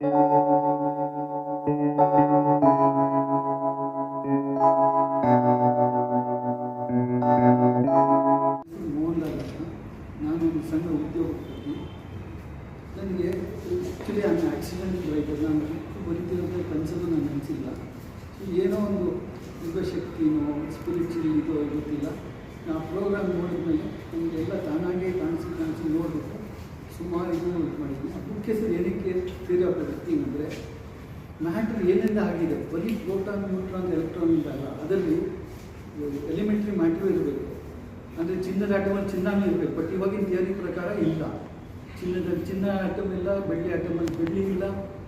ಅಂತ ನಾನು ಒಂದು ಸಣ್ಣ ಉದ್ಯೋಗಪತಿ ನನಗೆ ಆ್ಯಕ್ಚುಲಿ ನಾನು ಆಕ್ಸಿಡೆಂಟ್ ಡ್ರೈವರ್ ನಾನು ಬರೀತಿರೋದೇ ಕನಸನ್ನು ನಾನು ನೆನೆಸಿಲ್ಲ. ಏನೋ ಒಂದು ಯುಗಶಕ್ತಿನೋ ಸ್ಪಿರಿಚುವಲ್ ಇದೋ ಗೊತ್ತಿಲ್ಲ. ಆ ಪ್ರೋಗ್ರಾಮ್ ನೋಡಿದ್ಮೇಲೆ ನಮಗೆಲ್ಲ ತಾನಾಗೇ ಕಾಣಿಸಿ ಕಾಣಿಸಿ ನೋಡಬೇಕು. ಸುಮಾರು ಇದು ಮಾಡಿದ್ವಿ. ಸರ್ ಬುಕ್ ಹೆಸರು ಏನಕ್ಕೆ ತೀರಾ ಮ್ಯಾಟ್ರ್ ಏನೆಲ್ಲ ಆಗಿದೆ? ಬರೀ ಪ್ರೋಟಾನ್, ನ್ಯೂಟ್ರಾನ್, ಎಲೆಕ್ಟ್ರಾನ್ ಅಲ್ಲ ಅದರಲ್ಲಿ ಎಲಿಮೆಂಟ್ರಿ ಮ್ಯಾಟ್ರು ಇರಬೇಕು. ಅಂದರೆ ಚಿನ್ನದ ಆಟಮಲ್ಲಿ ಚಿನ್ನನೂ ಇರಬೇಕು ಬಟ್ ಇವಾಗಿನ ಥಿಯರಿ ಪ್ರಕಾರ ಇಲ್ಲ. ಚಿನ್ನದಲ್ಲಿ ಚಿನ್ನ ಆಟಮ್ ಇಲ್ಲ, ಬೆಳ್ಳಿ ಆಟಮಲ್ಲಿ ಬೆಳ್ಳಿ ಇಲ್ಲ,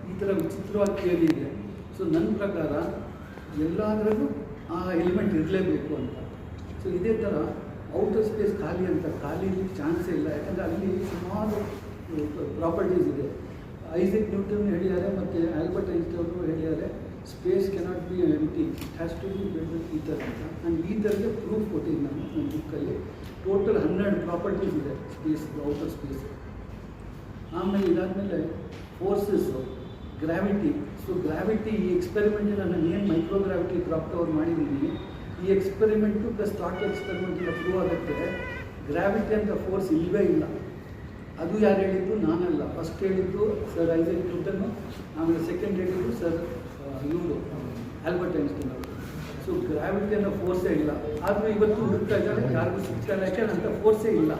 ಈ ಥರ ವಿಚಿತ್ರವಾದ ಥಿಯರಿ ಇದೆ. ಸೊ ನನ್ನ ಪ್ರಕಾರ ಎಲ್ಲಾದ್ರಲ್ಲೂ ಆ ಎಲಿಮೆಂಟ್ ಇರಲೇಬೇಕು ಅಂತ. ಸೊ ಇದೇ ಥರ ಔಟರ್ ಸ್ಪೇಸ್ ಖಾಲಿ ಅಂತ, ಖಾಲಿ ಚಾನ್ಸೇ ಇಲ್ಲ. ಯಾಕಂದರೆ ಅಲ್ಲಿ ಸುಮಾರು ಪ್ರಾಪರ್ಟೀಸ್ ಇದೆ. ಐಸೆಕ್ ನ್ಯೂಟನ್ ಹೇಳಿದ್ದಾರೆ ಮತ್ತು ಆಲ್ಬರ್ಟ್ ಐನ್ಸ್ಟೈನ್ ಹೇಳಿದ್ದಾರೆ space cannot be empty has to be build ether ಅಂತ. ನಾನು ಈಥರ್ಗೆ ಪ್ರೂಫ್ ಕೊಟ್ಟಿದ್ದೀನಿ ನಾನು, ನನ್ನ ಬುಕ್ಕಲ್ಲಿ ಟೋಟಲ್ ಹನ್ನೆರಡು ಪ್ರಾಪರ್ಟೀಸ್ ಇದೆ ಸ್ಪೇಸ್ ಔಟರ್ ಸ್ಪೇಸ್ ಆಮೇಲೆ ಇದಾದಮೇಲೆ ಫೋರ್ಸಸ್ಸು ಗ್ರಾವಿಟಿ ಸೊ ಗ್ರಾವಿಟಿ ಈ ಎಕ್ಸ್ಪೆರಿಮೆಂಟ್ ನಾನು ಏನು ಮೈಕ್ರೋಗ್ರಾವಿಟಿ ಡ್ರಾಪ್ ಅವ್ರು ಮಾಡಿದ್ದೀನಿ, ಈ ಎಕ್ಸ್ಪೆರಿಮೆಂಟು ಪ್ಲಸ್ ಸ್ಟಾಕ್ ಎಕ್ಸ್ಪೆರಿಮೆಂಟಿಂದ ಪ್ರೂವ್ ಆಗುತ್ತೆ. ಗ್ರಾವಿಟಿ ಅಂತ ಫೋರ್ಸ್ ಇಲ್ಲವೇ ಇಲ್ಲ. ಅದು ಯಾರು ಹೇಳಿದ್ದು? ನಾನಲ್ಲ. ಫಸ್ಟ್ ಹೇಳಿದ್ದು ಸರ್ ಐಸೆಕ್ ನ್ಯೂಟನ್ನು ಆಮೇಲೆ ಸೆಕೆಂಡ್ ಹೇಳಿದ್ದು ಸರ್ ಇವರು, ಆಲ್ಬರ್ಟ್ ಐನ್ಸ್ಟೈನ್ ಅವರು. ಸೊ ಗ್ರಾವಿಟಿ ಅನ್ನೋ ಫೋರ್ಸೇ ಇಲ್ಲ. ಆದರೂ ಇವತ್ತು ಹುಡುಕ್ತಾ ಇದ್ದಾರೆ, ಯಾರಿಗೂ ಸಿಗ್ತಾ ಇಲ್ಲ ಅಂತ ಫೋರ್ಸೇ ಇಲ್ಲ.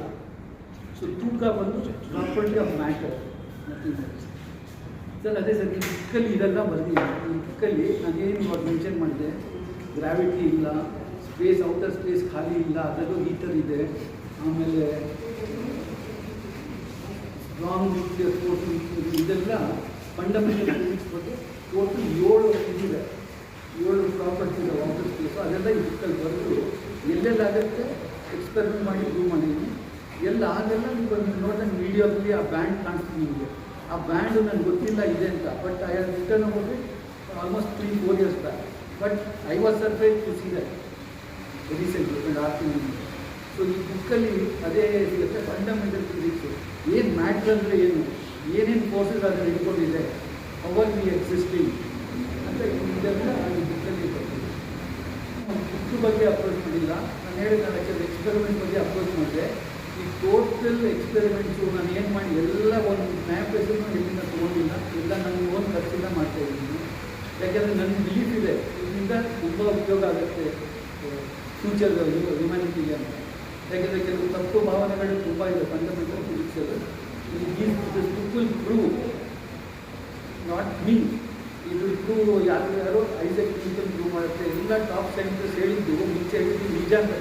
ಸೊ ತೂಕ ಬಂದು ಪ್ರಾಪರ್ಟಿ ಆಫ್ ಮ್ಯಾಟರ್. ಸರ್ ಅದೇ ಸರ್ ಈ ಬುಕ್ಕಲ್ಲಿ ಇದೆಲ್ಲ ಬರ್ದಿಲ್ಲ. ಈ ಬುಕ್ಕಲ್ಲಿ ನಾನೇನು ಇವಾಗ ಮೆನ್ಷನ್ ಮಾಡಿದೆ ಗ್ರಾವಿಟಿ ಇಲ್ಲ ಸ್ಪೇಸ್ ಔಟರ್ ಸ್ಪೇಸ್ ಖಾಲಿ ಇಲ್ಲ, ಅದರಲ್ಲೂ ಹೀಟರ್ ಇದೆ. ಆಮೇಲೆ ಸ್ಟ್ರಾಂಗ್ ನ್ಯೂಕ್ಲಿಯರ್ ಫೋರ್ಸ್ ಇದೆಲ್ಲ ಫಂಡಮೆಂಟಲ್ ಫಿಸಿಕ್ಸ್ ಬಗ್ಗೆ ಟೋಟಲ್ ಏಳು ಇದಿದೆ ಏಳು ಪ್ರಾಪರ್ಟಿ ಇದೆ ವಾಟರ್ ಸ್ಪೇಸು ಅದೆಲ್ಲ ಈ ಬುಕ್ಕಲ್ಲಿ ಬರೆದು ಎಲ್ಲೆಲ್ಲಾಗುತ್ತೆ ಎಕ್ಸ್ಪೆರಿಮೆಂಟ್ ಮಾಡಿ ಪ್ರೂವ್ ಮಾಡಿದ್ದೀನಿ. ಎಲ್ಲ ಆಗೆಲ್ಲ ನೀವು ನೋಡಿದಂಗೆ ವೀಡಿಯೋದಲ್ಲಿ ಆ ಬ್ಯಾಂಡ್ ಕಾಣಿಸ್ತೀನಿ ನಿಮಗೆ. ಆ ಬ್ಯಾಂಡು ನನಗೆ ಗೊತ್ತಿಲ್ಲ ಇದೆ ಅಂತ. ಬಟ್ ಐ ಹ್ಯಾವ್ ರಿಟರ್ನ್ ಹೋಗಿ almost three four years back but I was surprise to see that recently ಆರು ಸೊ ಈ ಬುಕ್ಕಲ್ಲಿ ಅದೇ ಸಿಗುತ್ತೆ ಫಂಡಮೆಂಟಲ್ ಫಿಸಿಕ್ಸು ಏನು ಮ್ಯಾಟ್ರ್ ಅಂದರೆ ಏನು? ಏನೇನು ಫೋರ್ಸಸ್ ಅದನ್ನು ಇಟ್ಕೊಂಡಿದೆ ಅವರ್ ವಿ ಎಕ್ಸಿಸ್ಟಿಂಗ್ ಅಂತ ಇದೆಲ್ಲ ಅಲ್ಲಿ ಬುಕ್ಕಲ್ಲಿ ಬುಕ್ ಬಗ್ಗೆ ಅಪ್ರೋಚ್ ಮಾಡಿಲ್ಲ. ನಾನು ಹೇಳಿದ ಆ್ಯಕ್ಚುಲಿ ಎಕ್ಸ್ಪೆರಿಮೆಂಟ್ ಬಗ್ಗೆ ಅಪ್ರೋಚ್ ಮಾಡಿದೆ. ಈ ಟೋಟಲ್ ಎಕ್ಸ್ಪೆರಿಮೆಂಟ್ಸು ನಾನು ಏನು ಮಾಡಿ ಎಲ್ಲ ಒಂದು ಮ್ಯಾಪ್ ಹೆಸರು ಎಲ್ಲಿಂದ ತೊಗೊಂಡಿಲ್ಲ. ಎಲ್ಲ ನನ್ನ ಓನ್ ಖರ್ಚಿಂದ ಮಾಡ್ತಾ ಇದ್ದೀನಿ. ಯಾಕೆಂದರೆ ನನ್ನ ಬಿಲೀಫ್ ಇದೆ. ಇದರಿಂದ ತುಂಬ ಉಪಯೋಗ ಆಗುತ್ತೆ ಫ್ಯೂಚರ್ ಹ್ಯುಮ್ಯಾನಿಟಿಗೆ ಅಂತ. ಯಾಕೆಂದರೆ ಕೆಲವು ತಪ್ಪು ಭಾವನೆಗಳು ತುಂಬ ಇದೆ. ಫಂಡಮೆಂಟಲ್ ಫಿಸಿಕ್ಸಲ್ಲಿ ದಿಸ್ ಪ್ರೂವ್ ನಾಟ್ ಮೀನ್ ಇದು ಪ್ರೂವ್ ಯಾರು ಯಾರು ಐಸೆಕ್ ನ್ಯೂಟನ್ ಪ್ರೂವ್ ಮಾಡುತ್ತೆ. ಎಲ್ಲ ಟಾಪ್ ಸೈಂಟಿಸ್ಟ್ ಹೇಳಿದ್ದು, ಮುಂಚೆ ಹೇಳಿದ್ದು ನಿಜ ಅಂತ